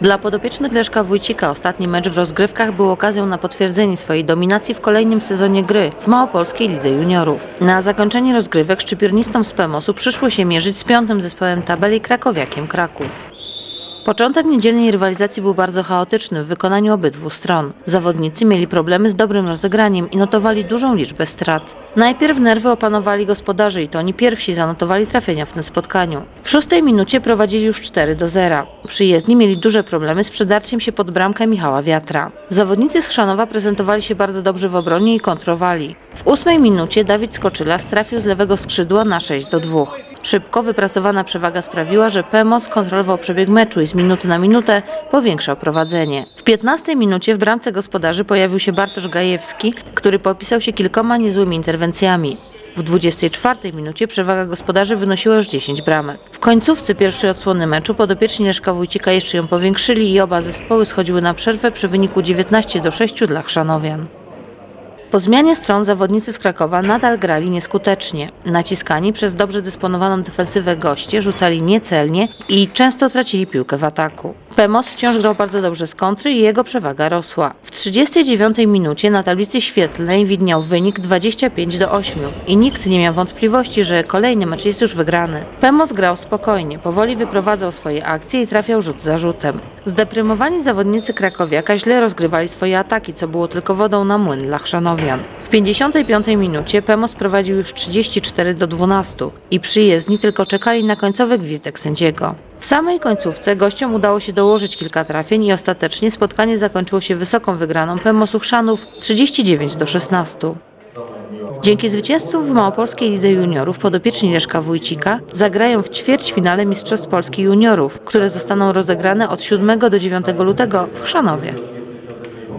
Dla podopiecznych Leszka Wójcika ostatni mecz w rozgrywkach był okazją na potwierdzenie swojej dominacji w kolejnym sezonie gry w Małopolskiej Lidze Juniorów. Na zakończenie rozgrywek szczypiernistom z Pemosu przyszło się mierzyć z piątym zespołem tabeli Krakowiakiem Kraków. Początek niedzielnej rywalizacji był bardzo chaotyczny w wykonaniu obydwu stron. Zawodnicy mieli problemy z dobrym rozegraniem i notowali dużą liczbę strat. Najpierw nerwy opanowali gospodarze i to oni pierwsi zanotowali trafienia w tym spotkaniu. W szóstej minucie prowadzili już 4 do 0. Przyjezdni mieli duże problemy z przedarciem się pod bramkę Michała Wiatra. Zawodnicy z Chrzanowa prezentowali się bardzo dobrze w obronie i kontrowali. W ósmej minucie Dawid Skoczyla strafił z lewego skrzydła na 6 do 2. Szybko wypracowana przewaga sprawiła, że Pemos kontrolował przebieg meczu i z minuty na minutę powiększał prowadzenie. W 15 minucie w bramce gospodarzy pojawił się Bartosz Gajewski, który popisał się kilkoma niezłymi interwencjami. W 24 minucie przewaga gospodarzy wynosiła już 10 bramek. W końcówce pierwszej odsłony meczu podopieczni Leszka Wójcika jeszcze ją powiększyli i oba zespoły schodziły na przerwę przy wyniku 19 do 6 dla Chrzanowian. Po zmianie stron zawodnicy z Krakowa nadal grali nieskutecznie. Naciskani przez dobrze dysponowaną defensywę goście rzucali niecelnie i często tracili piłkę w ataku. Pemos wciąż grał bardzo dobrze z kontry i jego przewaga rosła. W 39 minucie na tablicy świetlnej widniał wynik 25 do 8 i nikt nie miał wątpliwości, że kolejny mecz jest już wygrany. Pemos grał spokojnie, powoli wyprowadzał swoje akcje i trafiał rzut za rzutem. Zdeprymowani zawodnicy Krakowiaka źle rozgrywali swoje ataki, co było tylko wodą na młyn dla Chrzanowian. W 55 minucie Pemos prowadził już 34 do 12 i przyjezdni tylko czekali na końcowy gwizdek sędziego. W samej końcówce gościom udało się dołożyć kilka trafień i ostatecznie spotkanie zakończyło się wysoką wygraną Pemosu Chrzanów 39 do 16. Dzięki zwycięstwu w Małopolskiej Lidze Juniorów podopieczni Leszka Wójcika zagrają w ćwierćfinale Mistrzostw Polski Juniorów, które zostaną rozegrane od 7 do 9 lutego w Chrzanowie.